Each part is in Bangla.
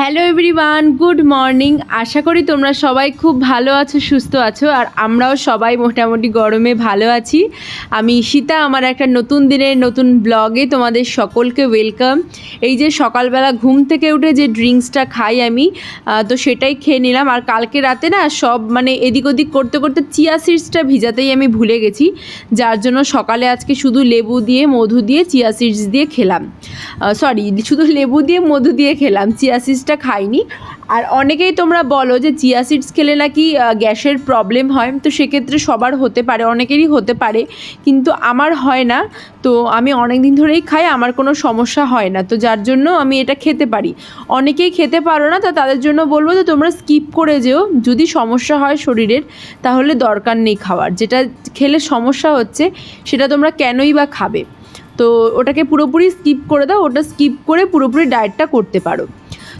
হ্যালো এভরিওয়ান গুড মর্নিং আশা করি তোমরা সবাই খুব ভালো আছো, সুস্থ আছো, আর আমরাও সবাই মোটামুটি গরমে ভালো আছি। আমি ঈশিতা, আমার একটা নতুন দিনের নতুন ব্লগে তোমাদের সকলকে ওয়েলকাম এই যে সকালবেলা ঘুম থেকে উঠে যে ড্রিঙ্কসটা খাই আমি তো সেটাই খেয়ে নিলাম। আর কালকে রাতে না সব মানে এদিক ওদিক করতে করতে চিয়া সিডসটা ভিজাতেই আমি ভুলে গেছি, যার জন্য সকালে আজকে শুধু লেবু দিয়ে, মধু দিয়ে, চিয়া সিডস দিয়ে খেলাম। সরি শুধু লেবু দিয়ে, মধু দিয়ে খেলাম। চিয়া সিডসটা খাইনি। আর অনেকেই তোমরা বলো যে চিয়া সিডস খেলে নাকি গ্যাসের প্রবলেম হয়, তো সেক্ষেত্রে সবার হতে পারে, অনেকেরই হতে পারে। কিন্তু আমার হয় না, তো আমি অনেক দিন ধরেই খাই, আমার কোনো সমস্যা হয় না। তো যার জন্য আমি এটা খেতে পারি। অনেকেই খেতে পারো না, তা তাদের জন্য বলব যে তোমরা স্কিপ করে যেও। যদি সমস্যা হয় শরীরের, তাহলে দরকার নেই খাওয়ার। যেটা খেলে সমস্যা হচ্ছে, সেটা তোমরা কেনই বা খাবে। তো ওটাকে পুরোপুরি স্কিপ করে দাও, ওটা স্কিপ করে পুরোপুরি ডায়েটটা করতে পারো।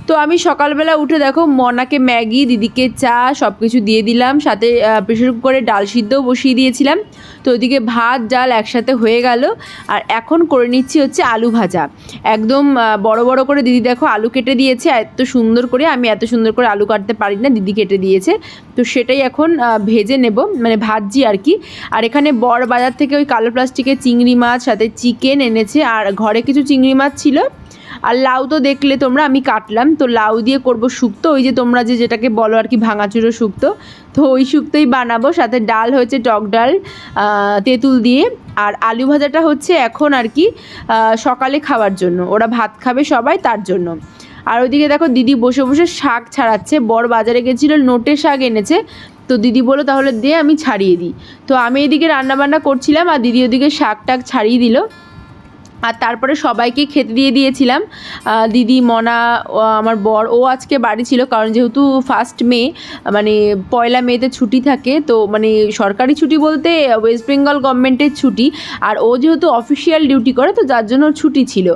তো আমি সকালবেলা উঠে দেখো মনাকে ম্যাগি, দিদিকে চা সব কিছু দিয়ে দিলাম। সাথে প্রেশার কুকারে ডাল সিদ্ধও বসিয়ে দিয়েছিলাম। তো ওইদিকে ভাত, ডাল একসাথে হয়ে গেল। আর এখন করে নিচ্ছি হচ্ছে আলু ভাজা। একদম বড় বড় করে দিদি দেখো আলু কেটে দিয়েছে। এত সুন্দর করে, আমি এত সুন্দর করে আলু কাটতে পারি না, দিদি কেটে দিয়েছে। তো সেটাই এখন ভেজে নেব মানে ভাজছি আর কি। আর এখানে বড় বাজার থেকে ওই কালো প্লাস্টিকের চিংড়ি মাছ, সাথে চিকেন এনেছে। আর ঘরে কিছু চিংড়ি মাছ ছিল। আর লাউ তো দেখলে তোমরা, আমি কাটলাম। তো লাউ দিয়ে করব শুক্তো, ওই যে তোমরা যে যেটাকে বলো আর কি, ভাঙাচুরো শুক্তো। তো ওই শুক্তোই বানাবো, সাথে ডাল হয়েছে টক ডাল তেঁতুল দিয়ে। আর আলু ভাজাটা হচ্ছে এখন আর কি সকালে খাওয়ার জন্য। ওরা ভাত খাবে সবাই তার জন্য। আর ওইদিকে দেখো দিদি বসে বসে শাক ছাড়াচ্ছে। বড় বাজারে গেছিল, নোটে শাক এনেছে। তো দিদি বলো তাহলে দে, আমি ছাড়িয়ে দিই। তো আমি এদিকে রান্নাবান্না করছিলাম, আর দিদি ওদিকে শাক টাক ছাড়িয়ে দিল। আর তারপরে সবাইকে খেতে দিয়ে দিয়েছিলাম। দিদি, মনা আমার বর, ও আজকে বাড়ি ছিল কারণ যেহেতু ফার্স্ট মে মানে পয়লা মেতে ছুটি থাকে, তো মানে সরকারি ছুটি বলতে ওয়েস্ট বেঙ্গল গভর্নমেন্টের ছুটি। আর ও যেহেতু অফিসিয়াল ডিউটি করে, তো যার জন্য ছুটি ছিল।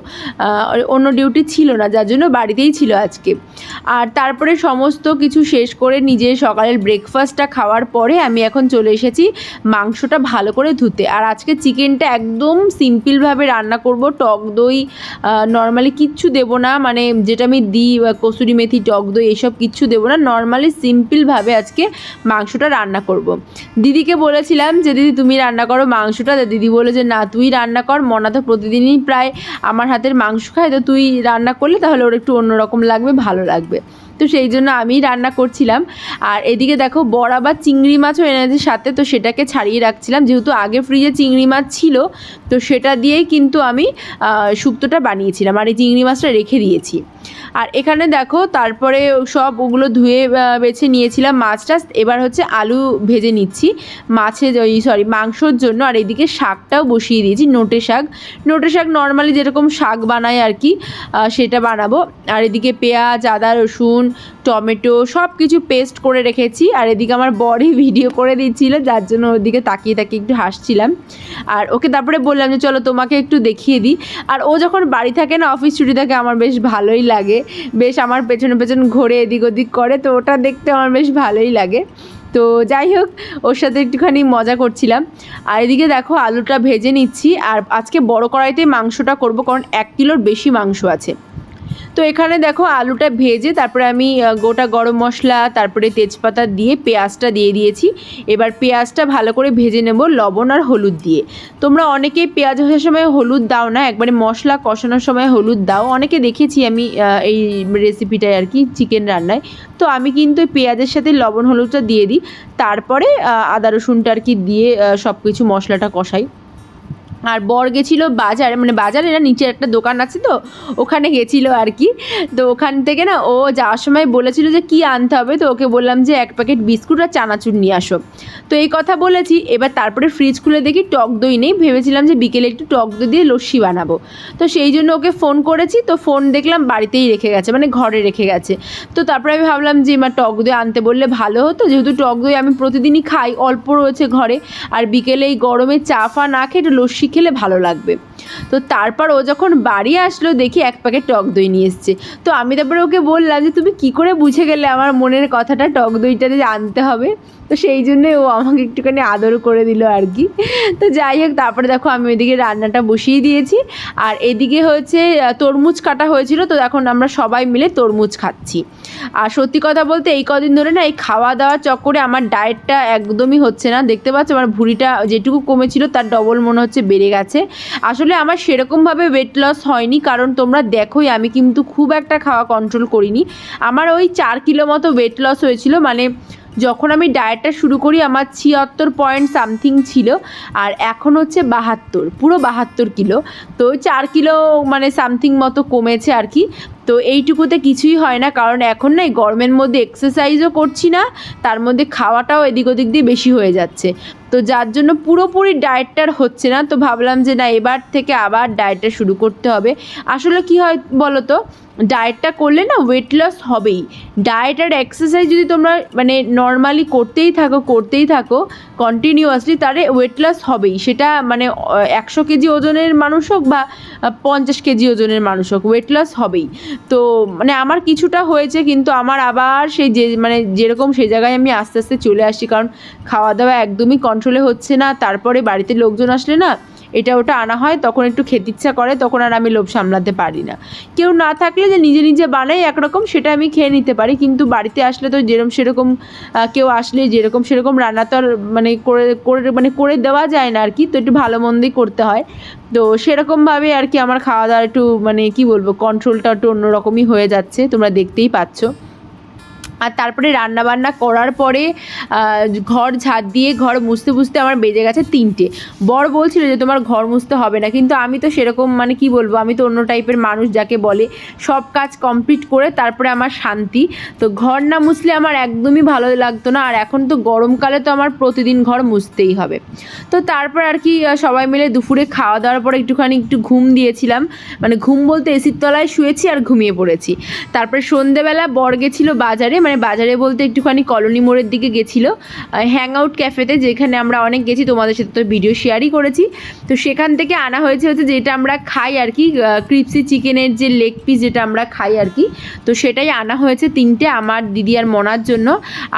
অন্য ডিউটি ছিল না, যার জন্য বাড়িতেই ছিল আজকে। আর তারপরে সমস্ত কিছু শেষ করে নিজে সকালের ব্রেকফাস্টটা খাওয়ার পরে আমি এখন চলে এসেছি মাংসটা ভালো করে ধুতে। আর আজকে চিকেনটা একদম সিম্পলভাবে রান্না করব, টক দই নর্মালি কিচ্ছু দেবো না মানে যেটা আমি দিই কসুরি মেথি, টক দই, এসব কিচ্ছু দেবো না। নর্মালি সিম্পলভাবে আজকে মাংসটা রান্না করব। দিদিকে বলেছিলাম যে, দিদি, তুমি রান্না করো মাংসটা। দিদি বলে যে, না, তুই রান্না কর। মনা তো প্রতিদিনই প্রায় আমার হাতের মাংস খায়। তো তুই রান্না করলে তাহলে ওর একটু অন্যরকম লাগবে, ভালো লাগবে। তো সেই জন্য আমি রান্না করছিলাম। আর এদিকে দেখো বড়া বা চিংড়ি মাছও এনেছে সাথে তো সেটাকে ছাড়িয়ে রাখছিলাম। যেহেতু আগে ফ্রিজে চিংড়ি মাছ ছিল তো সেটা দিয়েই কিন্তু আমি আহ, শুক্তোটা বানিয়েছিলাম আর এই চিংড়ি মাছটা রেখে দিয়েছি। আর এখানে দেখো তারপরে সব ওগুলো ধুয়ে বেছে নিয়েছিলাম মাছটা। এবার হচ্ছে আলু ভেজে নিচ্ছি মাছে ওই সরি মাংসর জন্য। আর এদিকে শাকটাও বসিয়ে দিয়েছি নোটে শাক। নোটে শাক নর্মালি যেরকম শাক বানায় আর কি সেটা বানাবো। আর এদিকে পেঁয়াজ আদা রসুন টমেটো সব কিছু পেস্ট করে রেখেছি। আর এদিকে আমার বড়ি ভিডিও করে দিচ্ছিল, যার জন্য ওদিকে তাকিয়ে তাকিয়ে একটু হাসছিলাম। আর ওকে তারপরে বললাম যে, চলো তোমাকে একটু দেখিয়ে দিই। আর ও যখন বাড়ি থাকে না অফিস ছুটি থাকে, আমার বেশ ভালোই লাগে। বেশ আমার পেছনে পেছন ঘোরে, এদিক ওদিক করে, তো ওটা দেখতে আমার বেশ ভালোই লাগে। তো যাই হোক, ওর সাথে একটুখানি মজা করছিলাম। আর এদিকে দেখো, আলুটা ভেজে নিচ্ছি। আর আজকে বড় কড়াইতে মাংসটা করব, কারণ এক কিলোর বেশি মাংস আছে। তো এখানে দেখো আলুটা ভেজে তারপরে আমি গোটা গরম মশলা, তারপরে তেজপাতা দিয়ে পেঁয়াজটা দিয়ে দিয়েছি। এবার পেঁয়াজটা ভালো করে ভেজে নেব লবণ আর হলুদ দিয়ে। তোমরা অনেকেই পেঁয়াজ ভাজার সময় হলুদ দাও না, একবারে মশলা কষানোর সময় হলুদ দাও। অনেকে দেখেছি আমি এই রেসিপিটায় আর কি চিকেন রান্নায়। তো আমি কিন্তু পেঁয়াজের সাথে লবণ হলুদটা দিয়ে দিই। তারপরে আদা রসুনটা আর কি দিয়ে সব কিছু মশলাটা কষাই। আর বর গেছিল বাজারে মানে বাজারে না, নিচে একটা দোকান আছে তো, ওখানে গেছিল আর কি। তো ওখান থেকে না, ও যাওয়ার সময় বলেছিল যে কি আনতে হবে, তো ওকে বললাম যে এক প্যাকেট বিস্কুট আর চানাচুর নিয়ে আসো। তো এই কথা বলেছি, এবার তারপরে ফ্রিজ খুলে দেখি টক দই নেই, ভেবেছিলাম যে বিকেলে একটু টক দই দিয়ে লস্যি বানাবো। তো সেই জন্য ওকে ফোন করেছি, তো ফোন দেখলাম বাড়িতেই রেখে গেছে মানে ঘরে রেখে গেছে। তো তারপরে আমি ভাবলাম যে এবার টক দই আনতে বললে ভালো হতো, যেহেতু টক দই আমি প্রতিদিনই খাই, অল্প রয়েছে ঘরে। আর বিকেলে এই গরমে চা ফা না খেয়ে একটু লস্যি খেলে ভালো লাগবে। তো তারপর ও যখন বাড়ি আসলো, দেখি এক প্যাকেট টক দই নিয়ে এসছে। তো আমি তারপরে ওকে বললাম যে, তুমি কি করে বুঝে গেলে আমার মনের কথাটা টক দইটা যে আনতে হবে? তো সেই জন্যে ও আমাকে একটুখানি আদর করে দিল আর কি। তো যাই হোক, তারপরে দেখো আমি ওইদিকে রান্নাটা বসিয়ে দিয়েছি। আর এদিকে হচ্ছে তরমুজ কাটা হয়েছিল, তো এখন আমরা সবাই মিলে তরমুজ খাচ্ছি। আর সত্যি কথা বলতে এই কদিন ধরে না, এই খাওয়া দাওয়ার চক্করে আমার ডায়েটটা একদমই হচ্ছে না। দেখতে পাচ্ছ, আমার ভুঁড়িটা যেটুকু কমেছিল, তার ডবল মনে হচ্ছে বেড়ে গেছে। আসলে আমার সেরকমভাবে ওয়েট লস হয়নি, কারণ তোমরা দেখোই আমি কিন্তু খুব একটা খাওয়া কন্ট্রোল করিনি। আমার ওই চার কিলো মতো ওয়েট লস হয়েছিল মানে যখন আমি ডায়েটটা শুরু করি আমার ছিয়াত্তর পয়েন্ট সামথিং ছিল, আর এখন হচ্ছে বাহাত্তর, পুরো বাহাত্তর কিলো। তো চার কিলো মানে সামথিং মতো কমেছে আর কি। তো এইটুকুতে কিছুই হয় না, কারণ এখন না এই গরমের মধ্যে এক্সারসাইজও করছি না, তার মধ্যে খাওয়াটাও এদিক ওদিক দিয়ে বেশি হয়ে যাচ্ছে। তো যার জন্য পুরোপুরি ডায়েটটার হচ্ছে না, তো ভাবলাম যে না, এবার থেকে আবার ডায়েটটা শুরু করতে হবে। আসলে কি হয় বলো তো ডায়েটটা করলে না ওয়েট লস হবেই। ডায়েট আর এক্সারসাইজ যদি তোমরা মানে নর্মালি করতেই থাকো করতেই থাকো কন্টিনিউয়াসলি তারে ওয়েট লস হবেই। সেটা মানে একশো কেজি ওজনের মানুষ হোক বা পঞ্চাশ কেজি ওজনের মানুষ হোক ওয়েট লস হবেই। তো মানে আমার কিছুটা হয়েছে, কিন্তু আমার আবার সেই যে মানে যেরকম সেই জায়গায় আমি আস্তে আস্তে চলে আসছি, কারণ খাওয়া দাওয়া একদমই কন্ট্রোলে হচ্ছে না, তারপরে বাড়িতে লোকজন আসলে না এটা ওটা আনা হয়, তখন একটু খেতে ইচ্ছা করে, তখন আর আমি লোভ সামলাতে পারি না। কেউ না থাকলে যে নিজে নিজে বানাই একরকম, সেটা আমি খেয়ে নিতে পারি, কিন্তু বাড়িতে আসলে তো যেরকম সেরকম কেউ আসলে যেরকম সেরকম রান্না তো আর মানে করে করে মানে করে দেওয়া যায় না আর কি তো একটু ভালো মন্দই করতে হয়। তো সেরকমভাবে আর কি আমার খাওয়া দাওয়া একটু মানে কি বলব কন্ট্রোলটা একটু অন্যরকমই হয়ে যাচ্ছে, তোমরা দেখতেই পাচ্ছ। আর তারপরে রান্না বান্না করার পরে ঘর ঝাড় দিয়ে ঘর মুছতে মুছতে আমার বেজে গেছে তিনটে। বর বলছিল যে, তোমার ঘর মুছতে হবে না। কিন্তু আমি তো সেরকম মানে কি বলব, আমি তো অন্য টাইপের মানুষ যাকে বলে। সব কাজ কমপ্লিট করে তারপরে আমার শান্তি। তো ঘর না মুছলে আমার একদমই ভালো লাগতো না। আর এখন তো গরমকালে তো আমার প্রতিদিন ঘর মুছতেই হবে। তো তারপর আর কি সবাই মিলে দুপুরে খাওয়া দাওয়ার পরে একটুখানি একটু ঘুম দিয়েছিলাম। মানে ঘুম বলতে এসির তলায় শুয়েছি আর ঘুমিয়ে পড়েছি। তারপরে সন্ধেবেলা বর গেছিল বাজারে। মানে বাজারে বলতে একটুখানি কলোনি মোড়ের দিকে গেছিল হ্যাং আউট ক্যাফেতে যেখানে আমরা অনেক গেছি, তোমাদের সাথে তো ভিডিও শেয়ারই করেছি। তো সেখান থেকে আনা হয়েছে হচ্ছে যেটা আমরা খাই আর কি ক্রিপসি চিকেনের যে লেগ পিস যেটা আমরা খাই আর কি। তো সেটাই আনা হয়েছে তিনটে আমার দিদি আর মনার জন্য।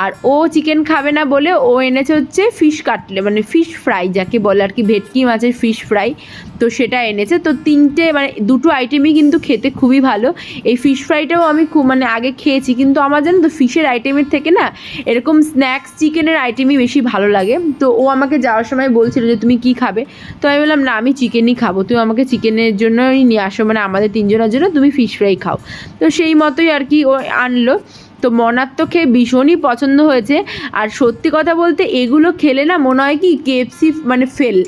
আর ও চিকেন খাবে না বলে ও এনেছে হচ্ছে ফিশ কাটলে মানে ফিশ ফ্রাই যাকে বলে আর কি, ভেটকি মাছের ফিশ ফ্রাই তো সেটা এনেছে। তো তিনটে মানে দুটো আইটেমই কিন্তু খেতে খুবই ভালো। এই ফিশ ফ্রাইটাও আমি খুব মানে আগে খেয়েছি, কিন্তু আমার জানো তো ফিশের আইটেমের থেকে না, এরকম স্ন্যাক্স চিকেনের আইটেমই বেশি ভালো লাগে। তো ও আমাকে যাওয়ার সময় বলছিল যে, তুমি কি খাবে? তো আমি বললাম, না, আমি চিকেনই খাব। তুমি আমাকে চিকেনের জন্যই নিয়ে আসো। মানে আমাদের তিনজনের জন্য তুমি ফিশ ফ্রাই খাও। তো সেই মতোই আর কি ও আনলো। তো মনার তো খেয়ে ভীষণই পছন্দ হয়েছে। আর সত্যি কথা বলতে এগুলো খেলে না মনে হয় কি কেএফসি মানে ফেল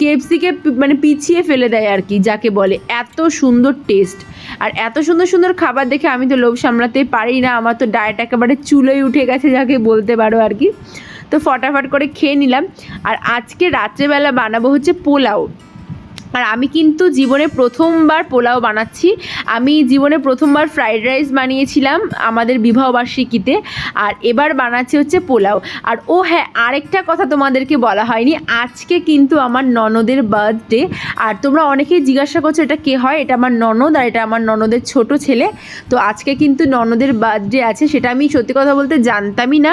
কেএফসিকে মানে পিছিয়ে ফেলে দেয় আর কি, যাকে বলে। এত সুন্দর টেস্ট আর এত সুন্দর সুন্দর খাবার দেখে আমি তো লোভ সামলাতে পারি না, আমার তো ডায়েট একেবারে চুলোই উঠে গেছে যাকে বলতে পারো আর কি। তো ফটাফট করে খেয়ে নিলাম। আর আজকে রাত্রেবেলা বানাবো হচ্ছে পোলাও। আর আমি কিন্তু জীবনে প্রথমবার পোলাও বানাচ্ছি। আমি জীবনে প্রথমবার ফ্রাইড রাইস বানিয়েছিলাম আমাদের বিবাহবার্ষিকীতে আর এবার বানাচ্ছি হচ্ছে পোলাও। আর ও হ্যাঁ আরেকটা কথা তোমাদেরকে বলা হয়নি, আজকে কিন্তু আমার ননদের বার্থডে। আর তোমরা অনেকেই জিজ্ঞাসা করছ, এটা কে হয়? এটা আমার ননদ আর এটা আমার ননদের ছোট ছেলে। তো আজকে কিন্তু ননদের বার্থডে আছে, সেটা আমি সত্যি কথা বলতে জানতামই না।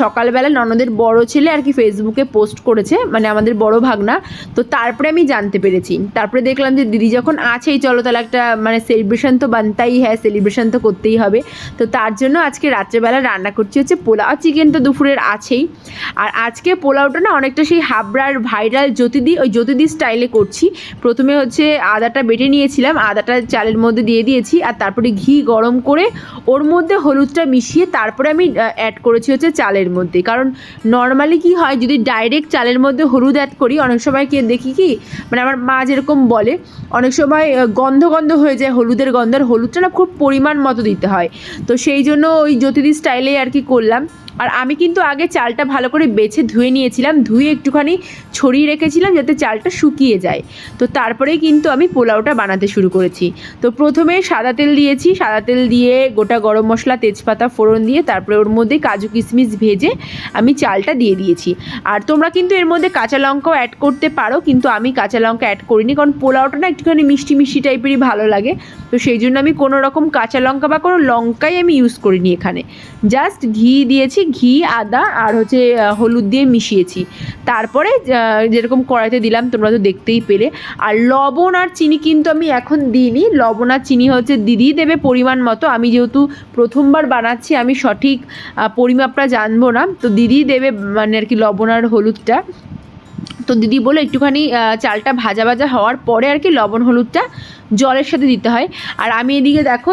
সকালবেলা ননদের বড় ছেলে আর কি ফেসবুকে পোস্ট করেছে মানে আমাদের বড় ভাগনা। তো তারপরে আমি জানতে পেরেছি। তারপরে দেখলাম যে দিদি যখন আছেই, চলো তাহলে একটা মানে সেলিব্রেশন তো বানতাই হ্যাঁ সেলিব্রেশন তো করতেই হবে। তো তার জন্য আজকে রাত্রেবেলা রান্না করছি হচ্ছে পোলাও চিকেন তো দুপুরের আছেই। আর আজকে পোলাওটা না অনেকটা সেই হাবড়ার ভাইরাল জ্যোতিদি, ওই জ্যোতিদি স্টাইলে করছি। প্রথমে হচ্ছে আদাটা বেটে নিয়েছিলাম, আদাটা চালের মধ্যে দিয়ে দিয়েছি, আর তারপরে ঘি গরম করে ওর মধ্যে হলুদটা মিশিয়ে তারপরে আমি অ্যাড করেছি হচ্ছে চালের মধ্যে। কারণ নর্মালি কি হয়, যদি ডাইরেক্ট চালের মধ্যে হলুদ অ্যাড করি, অনেক সময় কে দেখি কি মানে আমার মা যেরকম বলে, অনেক সময় গন্ধ গন্ধ হয়ে যায়, হলুদের গন্ধ, আর হলুদটা না খুব পরিমাণ মতো দিতে হয়। তো সেই জন্য ওই জ্যোতিদি স্টাইলে আর কি করলাম। আর আমি কিন্তু আগে চালটা ভালো করে বেছে ধুয়ে নিয়েছিলাম, ধুয়ে একটুখানি ছড়িয়ে রেখেছিলাম যাতে চালটা শুকিয়ে যায়। তো তারপরেই কিন্তু আমি পোলাওটা বানাতে শুরু করেছি। তো প্রথমে সাদা তেল দিয়েছি, সাদা তেল দিয়ে গোটা গরম মশলা, তেজপাতা, ফোড়ন দিয়ে তারপরে ওর মধ্যে কাজু কিশমিশ ভেজে আমি চালটা দিয়ে দিয়েছি। আর তোমরা কিন্তু এর মধ্যে কাঁচা লঙ্কাও অ্যাড করতে পারো, কিন্তু আমি কাঁচা লঙ্কা অ্যাড করিনি, কারণ পোলাওটা না একটুখানি মিষ্টি মিষ্টি টাইপেরই ভালো লাগে। তো সেই জন্য আমি কোনো রকম কাঁচা লঙ্কা বা কোনো লঙ্কাই আমি ইউজ করিনি এখানে। জাস্ট ঘি দিয়েছি, ঘি, আদা আর হচ্ছে হলুদ দিয়ে মিশিয়েছি। তারপরে যেরকম কড়াইতে দিলাম, তোমরা তো দেখতেই পেলে। আর লবণ আর চিনি কিন্তু আমি এখন দিইনি। লবণ আর চিনি হচ্ছে দিদি দেবে পরিমাণ মতো। আমি যেহেতু প্রথমবার বানাচ্ছি, আমি সঠিক পরিমাপটা জানব না। তো দিদি দেবে মানে আর কি লবণ আর হলুদটা। তো দিদি বলে একটুখানি চালটা ভাজা ভাজা হওয়ার পরে আর কি লবণ হলুদটা জলের সাথে দিতে হয়। আর আমি এদিকে দেখো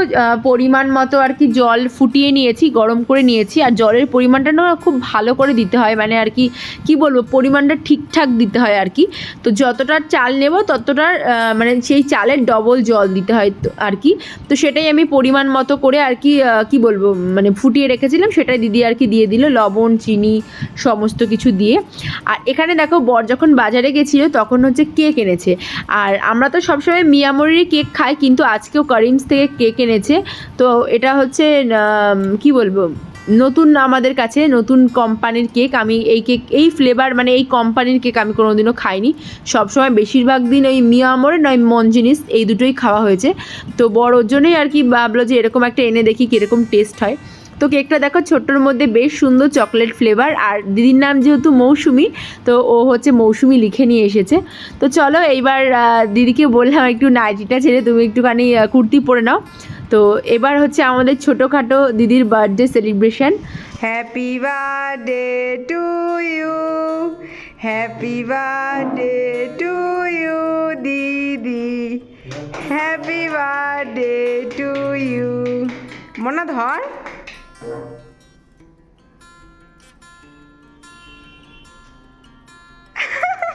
পরিমাণ মতো আর কি জল ফুটিয়ে নিয়েছি গরম করে নিয়েছি। আর জলের পরিমাণটা না খুব ভালো করে দিতে হয় মানে আর কি কি বলব পরিমাণটা ঠিকঠাক দিতে হয় আর কি। তো যতটা চাল নেব ততটার আহ, মানে সেই চালের ডবল জল দিতে হয় তো আর কি। তো সেটাই আমি পরিমাণ মতো করে আর কি কি বলব মানে ফুটিয়ে রেখেছিলাম সেটাই দিদি আর কি দিয়ে দিল লবণ চিনি সমস্ত কিছু দিয়ে। আর এখানে দেখো বর যখন বাজারে গেছিল তখন হচ্ছে কেক এনেছে। আর আমরা তো সবসময় মিয়ামরির কেক খায়, কিন্তু আজকেও করিমস থেকে কেক এনেছে। তো এটা হচ্ছে কি বলব, নতুন আমাদের কাছে, নতুন কোম্পানির কেক। আমি এই কেক, এই ফ্লেভার মানে এই কোম্পানির কেক আমি কোনোদিনও খাইনি। সবসময় বেশিরভাগ দিন ওই মিয়ামর নয় মঞ্জিনিস, এই দুটোই খাওয়া হয়েছে। তো বড় জন্যই আর কি ভাবলো যে এরকম একটা এনে দেখি কীরকম টেস্ট হয়। তো কেকটা দেখো, ছোট্টর মধ্যে বেশ সুন্দর চকলেট ফ্লেভার। আর দিদির নাম যেহেতু মৌসুমি, তো ও হচ্ছে মৌসুমি লিখে নিয়ে এসেছে। তো চলো এইবার দিদিকে বললাম একটু নাইটিটা ছেড়ে তুমি একটুখানি কুর্তি পরে নাও। তো এবার হচ্ছে আমাদের ছোটোখাটো দিদির birthday celebration happy birthday to you happy birthday to you দিদি। Happy birthday to you Mona Dhar.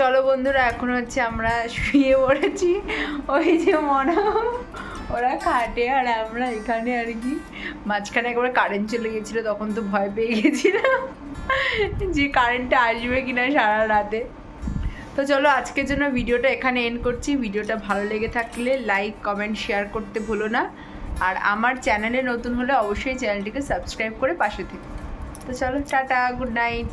চলো বন্ধুরা, এখন হচ্ছে আমরা শুয়ে পড়েছি। ওই যে মনে, ওরা খাটে আর আমরা এখানে আর কি। মাঝখানে একবার কারেন্ট চলে গেছিল, তখন তো ভয় পেয়ে গেছিলাম যে কারেন্টটা আসবে কিনা সারা রাতে। তো চলো, আজকের জন্য ভিডিওটা এখানে এন্ড করছি। ভিডিওটা ভালো লেগে থাকলে লাইক কমেন্ট শেয়ার করতে ভুলো না। আর আমার চ্যানেলে নতুন হলে অবশ্যই চ্যানেলটিকে সাবস্ক্রাইব করে পাশে থেকে। তো চলো, টাটা গুড নাইট